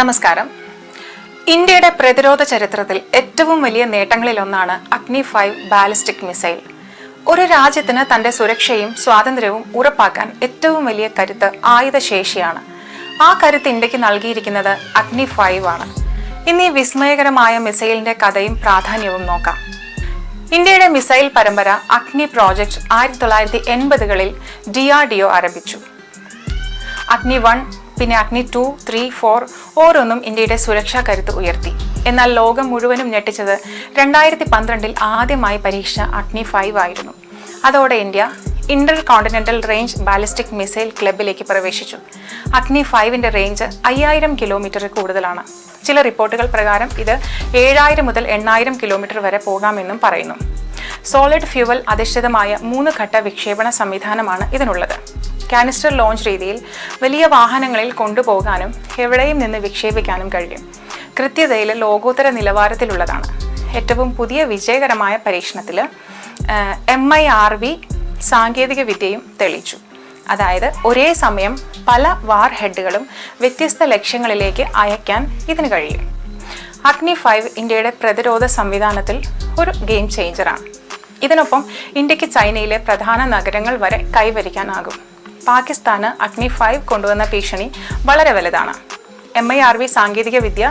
നമസ്കാരം. ഇന്ത്യയുടെ പ്രതിരോധ ചരിത്രത്തിൽ ഏറ്റവും വലിയ നേട്ടങ്ങളിലൊന്നാണ് അഗ്നി ഫൈവ് ബാലിസ്റ്റിക് മിസൈൽ. ഒരു രാജ്യത്തിന് തന്റെ സുരക്ഷയും സ്വാതന്ത്ര്യവും ഉറപ്പാക്കാൻ ഏറ്റവും വലിയ കരുത്ത് ആയുധശേഷിയാണ്. ആ കരുത്ത് ഇന്ത്യയ്ക്ക് നൽകിയിരിക്കുന്നത് അഗ്നി ഫൈവ് ആണ്. ഇന്ന് ഈ വിസ്മയകരമായ മിസൈലിന്റെ കഥയും പ്രാധാന്യവും നോക്കാം. ഇന്ത്യയുടെ മിസൈൽ പരമ്പര അഗ്നി പ്രോജക്ട് ആയിരത്തി തൊള്ളായിരത്തി എൺപതുകളിൽ ഡി ആർ ഡി ഒ ആരംഭിച്ചു. അഗ്നി വൺ പിന്നെ അഗ്നി ടു ത്രീ ഫോർ ഓരോന്നും ഇന്ത്യയുടെ സുരക്ഷാ കരുത്ത് ഉയർത്തി. എന്നാൽ ലോകം മുഴുവനും ഞെട്ടിച്ചത് രണ്ടായിരത്തി പന്ത്രണ്ടിൽ ആദ്യമായി പരീക്ഷ അഗ്നി ഫൈവ് ആയിരുന്നു. അതോടെ India intercontinental range ballistic missile ക്ലബിലേക്ക് പ്രവേശിച്ചു. അഗ്നി ഫൈവിന്റെ റേഞ്ച് അയ്യായിരം കിലോമീറ്റർ കൂടുതലാണ്. ചില റിപ്പോർട്ടുകൾ പ്രകാരം ഇത് ഏഴായിരം മുതൽ എണ്ണായിരം കിലോമീറ്റർ വരെ പോകാമെന്നും പറയുന്നു. സോളിഡ് ഫ്യൂവൽ അധിഷ്ഠിതമായ മൂന്ന് ഘട്ട വിക്ഷേപണ സംവിധാനമാണ് ഇതിനുള്ളത്. കാനിസ്റ്റർ ലോഞ്ച് രീതിയിൽ വലിയ വാഹനങ്ങളിൽ കൊണ്ടുപോകാനും എവിടെയും നിന്ന് വിക്ഷേപിക്കാനും കഴിയും. കൃത്യതയിൽ ലോകോത്തര നിലവാരത്തിലുള്ളതാണ്. ഏറ്റവും പുതിയ വിജയകരമായ പരീക്ഷണത്തിൽ എം ഐ ആർ വി സാങ്കേതിക വിദ്യയും തെളിയിച്ചു. അതായത് ഒരേ സമയം പല വാർ ഹെഡുകളും വ്യത്യസ്ത ലക്ഷ്യങ്ങളിലേക്ക് അയക്കാൻ ഇതിന് കഴിയും. അഗ്നി ഫൈവ് ഇന്ത്യയുടെ പ്രതിരോധ സംവിധാനത്തിൽ ഒരു ഗെയിം ചേഞ്ചറാണ്. ഇതിനൊപ്പം ഇന്ത്യയ്ക്ക് ചൈനയിലെ പ്രധാന നഗരങ്ങൾ വരെ കൈവരിക്കാനാകും. പാകിസ്ഥാന് അഗ്നി ഫൈവ് കൊണ്ടുവന്ന ഭീഷണി വളരെ വലുതാണ്. എം ഐ ആർ വി സാങ്കേതിക വിദ്യ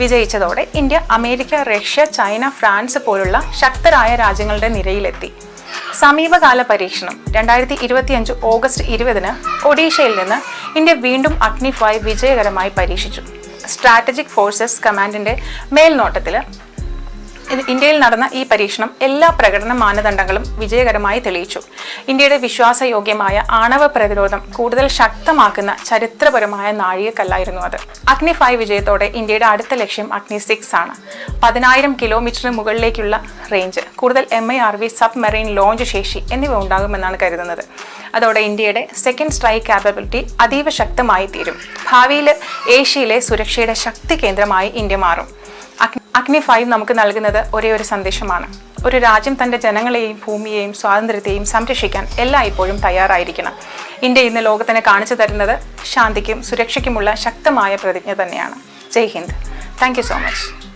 വിജയിച്ചതോടെ India America Russia China France പോലുള്ള ശക്തരായ രാജ്യങ്ങളുടെ നിരയിലെത്തി. സമീപകാല പരീക്ഷണം രണ്ടായിരത്തി ഇരുപത്തിയഞ്ച് ഓഗസ്റ്റ് ഇരുപതിന് ഒഡീഷയിൽ നിന്ന് ഇന്ത്യ വീണ്ടും അഗ്നി ഫൈവ് വിജയകരമായി പരീക്ഷിച്ചു. സ്ട്രാറ്റജിക് ഫോഴ്സസ് കമാൻഡിന്റെ മേൽനോട്ടത്തിൽ ഇന്ത്യയിൽ നടന്ന ഈ പരീക്ഷണം എല്ലാ പ്രകടന മാനദണ്ഡങ്ങളും വിജയകരമായി തെളിയിച്ചു. ഇന്ത്യയുടെ വിശ്വാസയോഗ്യമായ ആണവ പ്രതിരോധം കൂടുതൽ ശക്തമാക്കുന്ന ചരിത്രപരമായ നാഴികക്കല്ലായിരുന്നു അത്. അഗ്നി ഫൈവ് വിജയത്തോടെ ഇന്ത്യയുടെ അടുത്ത ലക്ഷ്യം അഗ്നി സിക്സ് ആണ്. പതിനായിരം കിലോമീറ്ററിന് മുകളിലേക്കുള്ള റേഞ്ച് കൂടുതൽ M I R V submarine launch ശേഷി എന്നിവ ഉണ്ടാകുമെന്നാണ് കരുതുന്നത്. അതോടെ ഇന്ത്യയുടെ സെക്കൻഡ് സ്ട്രൈക്ക് കാപ്പബിലിറ്റി അതീവ ശക്തമായി തീരും. ഭാവിയിൽ ഏഷ്യയിലെ സുരക്ഷയുടെ ശക്തി കേന്ദ്രമായി ഇന്ത്യ മാറും. അഗ്നി- ഫൈവ് നമുക്ക് നൽകുന്നത് ഒരേ ഒരു സന്ദേശമാണ്. ഒരു രാജ്യം തന്റെ ജനങ്ങളെയും ഭൂമിയെയും സ്വാതന്ത്ര്യത്തെയും സംരക്ഷിക്കാൻ എല്ലായ്പ്പോഴും തയ്യാറായിരിക്കണം. ഇന്ത്യ ഇന്ന് ലോകത്തിന് കാണിച്ചു തരുന്നത് ശാന്തിക്കും സുരക്ഷയ്ക്കുമുള്ള ശക്തമായ പ്രതിജ്ഞ തന്നെയാണ്. Jai Hind. Thank so much